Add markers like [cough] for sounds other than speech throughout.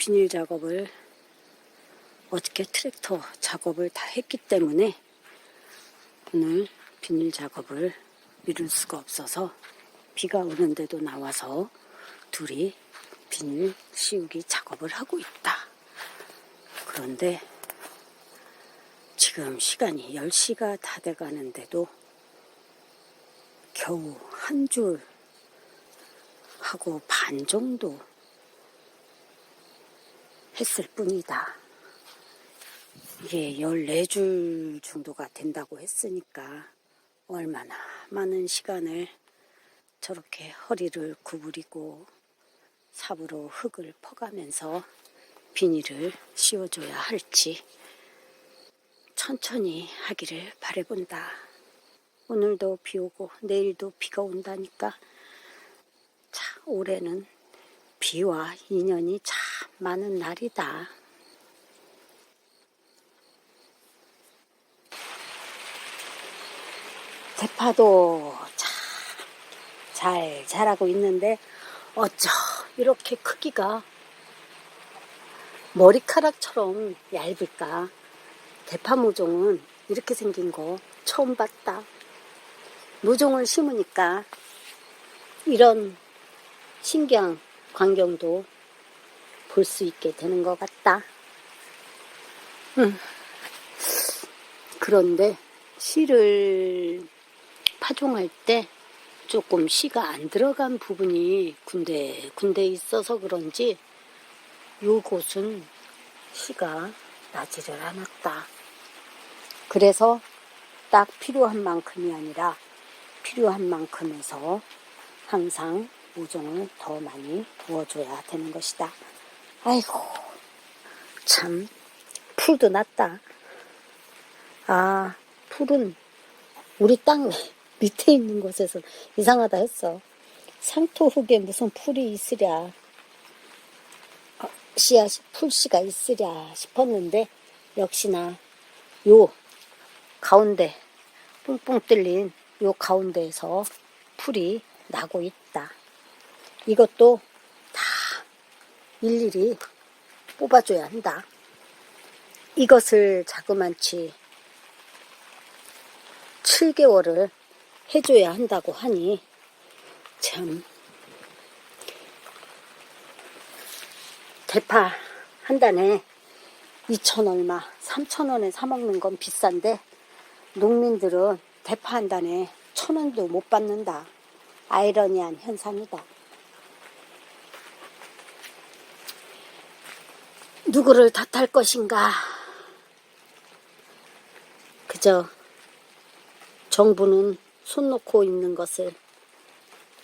비닐 작업을 어저께 트랙터 작업을 다 했기 때문에 오늘 비닐 작업을 미룰 수가 없어서 비가 오는데도 나와서 둘이 비닐 씌우기 작업을 하고 있다. 그런데 지금 시간이 10시가 다 돼 가는데도 겨우 한 줄 하고 반 정도 했을 뿐이다. 이게 14줄 정도가 된다고 했으니까 얼마나 많은 시간을 저렇게 허리를 구부리고 삽으로 흙을 퍼가면서 비닐을 씌워줘야 할지 천천히 하기를 바래본다. 오늘도 비 오고 내일도 비가 온다니까 참 올해는 비와 인연이 참 많은 날이다. 대파도 참 잘 자라고 있는데 어쩜 이렇게 크기가 머리카락처럼 얇을까? 대파 모종은 이렇게 생긴 거 처음 봤다. 모종을 심으니까 이런 신기한 광경도 볼 수 있게 되는 것 같다. 음. 그런데 씨를 파종할 때 조금 씨가 안 들어간 부분이 군데 군데 있어서 그런지 요곳은 씨가 나지를 않았다. 그래서 딱 필요한 만큼이 아니라 필요한 만큼에서 항상 모종을 더 많이 부어줘야 되는 것이다. 아이고, 참, 풀도 났다. 아, 풀은 우리 땅 밑에 있는 곳에서 이상하다 했어. 상토 흙에 무슨 풀이 있으랴. 어, 씨앗, 풀씨가 있으랴 싶었는데, 역시나 요 가운데, 뿡뿡 뚫린 요 가운데에서 풀이 나고 있다. 이것도 다 일일이 뽑아줘야 한다. 이것을 자그만치 7개월을 해줘야 한다고 하니 참 대파 한 단에 2천 얼마, 3천 원에 사 먹는 건 비싼데 농민들은 대파 한 단에 천 원도 못 받는다. 아이러니한 현상이다. 누구를 탓할 것인가? 그저 정부는 손 놓고 있는 것을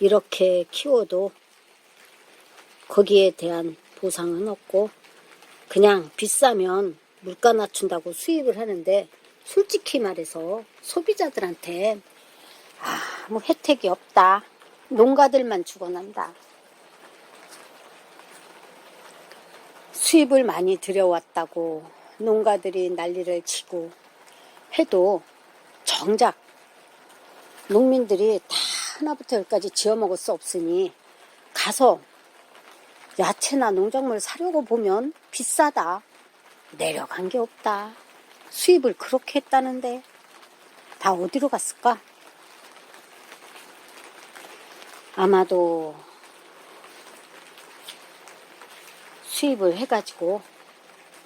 이렇게 키워도 거기에 대한 보상은 없고 그냥 비싸면 물가 낮춘다고 수입을 하는데 솔직히 말해서 소비자들한테 아무 혜택이 없다. 농가들만 죽어난다. 수입을 많이 들여왔다고 농가들이 난리를 치고 해도 정작 농민들이 다 하나부터 열까지 지어 먹을 수 없으니 가서 야채나 농작물 사려고 보면 비싸다. 내려간 게 없다. 수입을 그렇게 했다는데 다 어디로 갔을까? 아마도 수입을 해가지고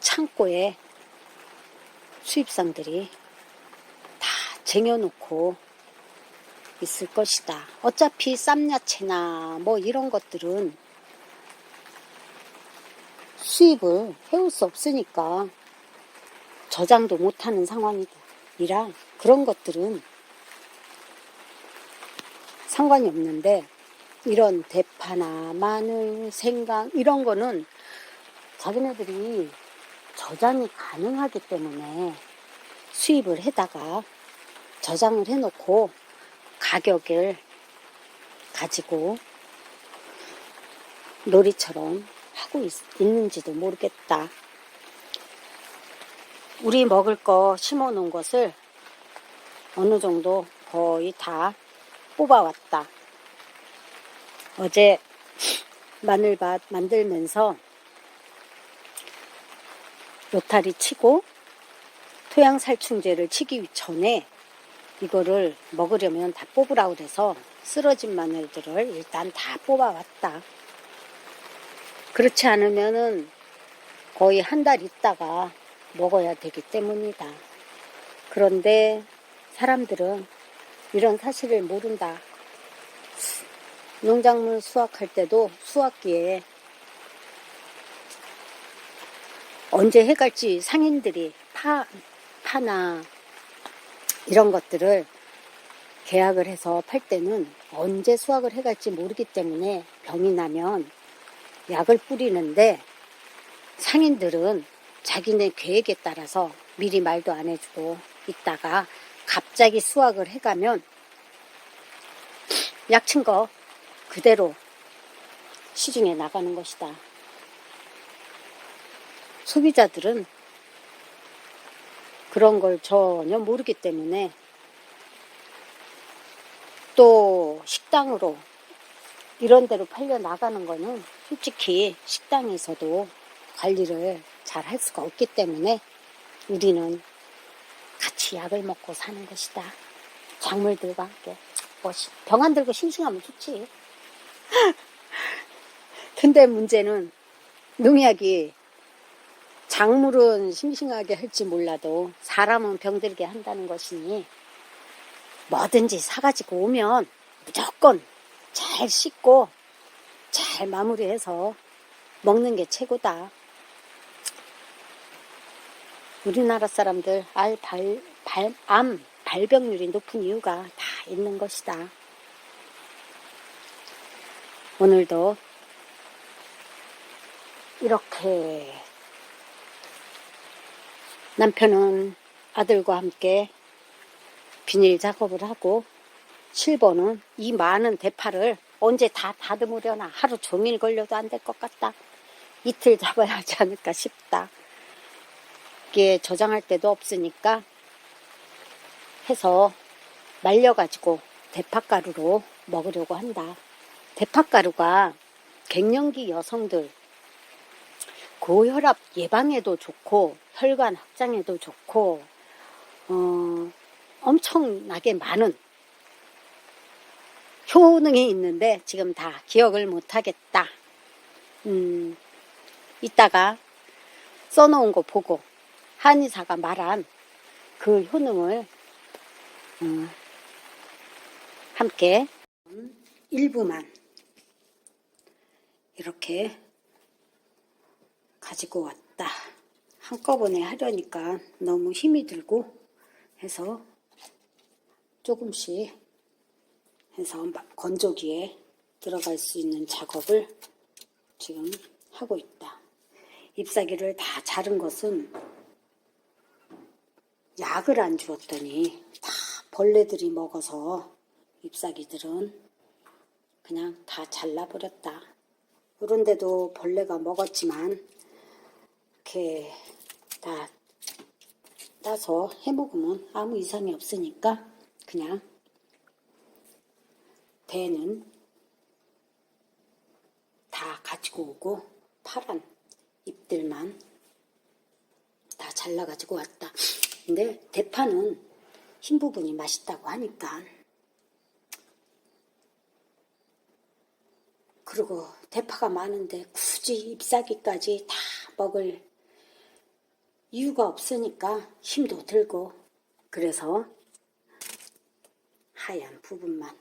창고에 수입상들이 다 쟁여놓고 있을 것이다. 어차피 쌈야채나 뭐 이런 것들은 수입을 해올 수 없으니까 저장도 못하는 상황이라 그런 것들은 상관이 없는데 이런 대파나 마늘, 생강 이런 거는 자기네들이 저장이 가능하기 때문에 수입을 해다가 저장을 해놓고 가격을 가지고 놀이처럼 하고 있, 있는지도 모르겠다. 우리 먹을 거 심어 놓은 것을 어느 정도 거의 다 뽑아왔다. 어제 마늘밭 만들면서 로타리 치고 토양 살충제를 치기 전에 이거를 먹으려면 다 뽑으라고 그래서 쓰러진 마늘들을 일단 다 뽑아왔다. 그렇지 않으면은 거의 한 달 있다가 먹어야 되기 때문이다. 그런데 사람들은 이런 사실을 모른다. 농작물 수확할 때도 수확기에 언제 해갈지 상인들이 파, 파나 이런 것들을 계약을 해서 팔 때는 언제 수확을 해갈지 모르기 때문에 병이 나면 약을 뿌리는데 상인들은 자기네 계획에 따라서 미리 말도 안 해주고 있다가 갑자기 수확을 해가면 약친 거 그대로 시중에 나가는 것이다. 소비자들은 그런 걸 전혀 모르기 때문에 또 식당으로 이런 데로 팔려 나가는 거는 솔직히 식당에서도 관리를 잘 할 수가 없기 때문에 우리는 같이 약을 먹고 사는 것이다. 작물들과 함께. 뭐, 병안 들고 싱싱하면 좋지. [laughs] 근데 문제는 농약이 작물은 싱싱하게 할지 몰라도 사람은 병들게 한다는 것이니 뭐든지 사가지고 오면 무조건 잘 씻고 잘 마무리해서 먹는 게 최고다. 우리나라 사람들 알, 발, 발, 암, 발병률이 높은 이유가 다 있는 것이다. 오늘도 이렇게 남편은 아들과 함께 비닐 작업을 하고 7번은 이 많은 대파를 언제 다 다듬으려나 하루 종일 걸려도 안 될 것 같다. 이틀 잡아야 하지 않을까 싶다. 이게 저장할 데도 없으니까 해서 말려가지고 대파가루로 먹으려고 한다. 대파가루가 갱년기 여성들 고혈압 예방에도 좋고 혈관 확장에도 좋고 어, 엄청나게 많은 효능이 있는데 지금 다 기억을 못하겠다. 음, 이따가 써놓은 거 보고 한의사가 말한 그 효능을 음, 함께 일부만 이렇게 가지고 왔다. 한꺼번에 하려니까 너무 힘이 들고 해서 조금씩 해서 건조기에 들어갈 수 있는 작업을 지금 하고 있다. 잎사귀를 다 자른 것은 약을 안 주었더니 다 벌레들이 먹어서 잎사귀들은 그냥 다 잘라버렸다. 그런데도 벌레가 먹었지만 이렇게 다 따서 해먹으면 아무 이상이 없으니까 그냥 배는 다 가지고 오고 파란 잎들만 다 잘라가지고 왔다. 근데 대파는 흰 부분이 맛있다고 하니까 그리고 대파가 많은데 굳이 잎사귀까지 다 먹을 이유가 없으니까 힘도 들고 그래서 하얀 부분만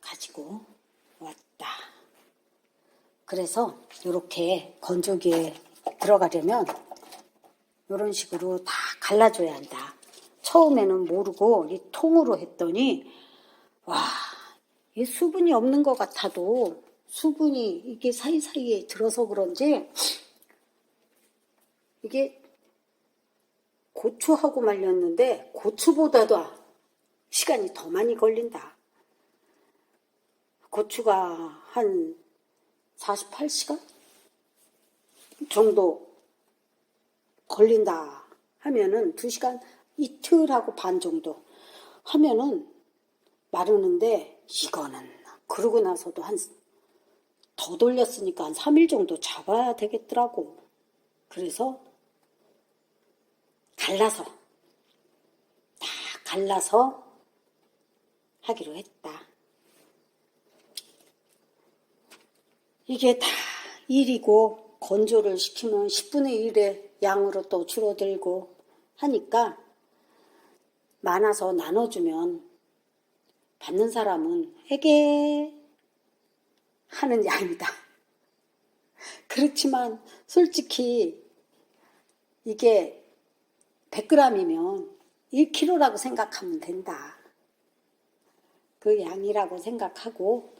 가지고 왔다. 그래서 이렇게 건조기에 들어가려면 이런 식으로 다 갈라줘야 한다. 처음에는 모르고 이 통으로 했더니 와, 이 수분이 없는 것 같아도 수분이 이게 사이사이에 들어서 그런지 이게 고추하고 말렸는데 고추보다도 시간이 더 많이 걸린다. 고추가 한 48시간 정도 걸린다 하면은 2시간 이틀하고 반 정도 하면은 마르는데 이거는 그러고 나서도 한 더 돌렸으니까 한 3일 정도 잡아야 되겠더라고. 그래서 갈라서 다 갈라서 하기로 했다. 이게 다 일이고 건조를 시키면 10분의 1의 양으로 또 줄어들고 하니까 많아서 나눠주면 받는 사람은 에게 하는 양이다. 그렇지만 솔직히 이게 100g이면 1kg라고 생각하면 된다. 그 양이라고 생각하고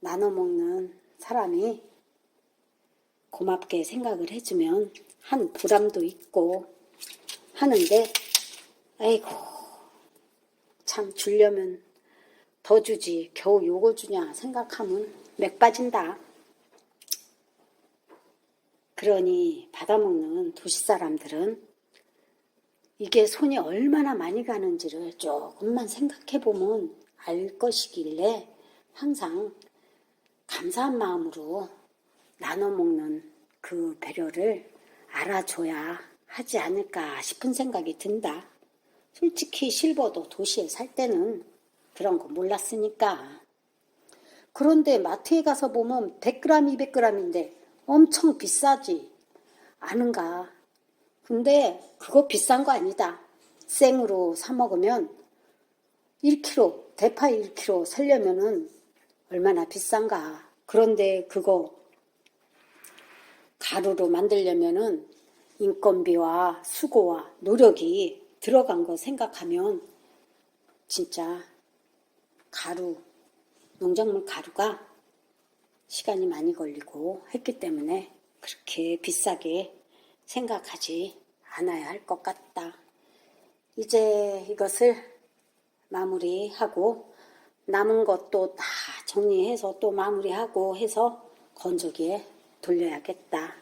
나눠 먹는 사람이 고맙게 생각을 해주면 한 부담도 있고 하는데 아이고 참 주려면 더 주지 겨우 요거 주냐 생각하면 맥 빠진다. 그러니 받아먹는 도시 사람들은 이게 손이 얼마나 많이 가는지를 조금만 생각해 보면 알 것이길래 항상 감사한 마음으로 나눠 먹는 그 배려를 알아줘야 하지 않을까 싶은 생각이 든다. 솔직히 실버도 도시에 살 때는 그런 거 몰랐으니까. 그런데 마트에 가서 보면 100g, 200g인데 엄청 비싸지 않은가. 근데 그거 비싼 거 아니다. 생으로 사 먹으면 1kg, 대파 1kg 살려면은 얼마나 비싼가. 그런데 그거 가루로 만들려면은 인건비와 수고와 노력이 들어간 거 생각하면 진짜 가루, 농작물 가루가 시간이 많이 걸리고 했기 때문에 그렇게 비싸게 생각하지 않아야 할 것 같다. 이제 이것을 마무리하고 남은 것도 다 정리해서 또 마무리하고 해서 건조기에 돌려야겠다.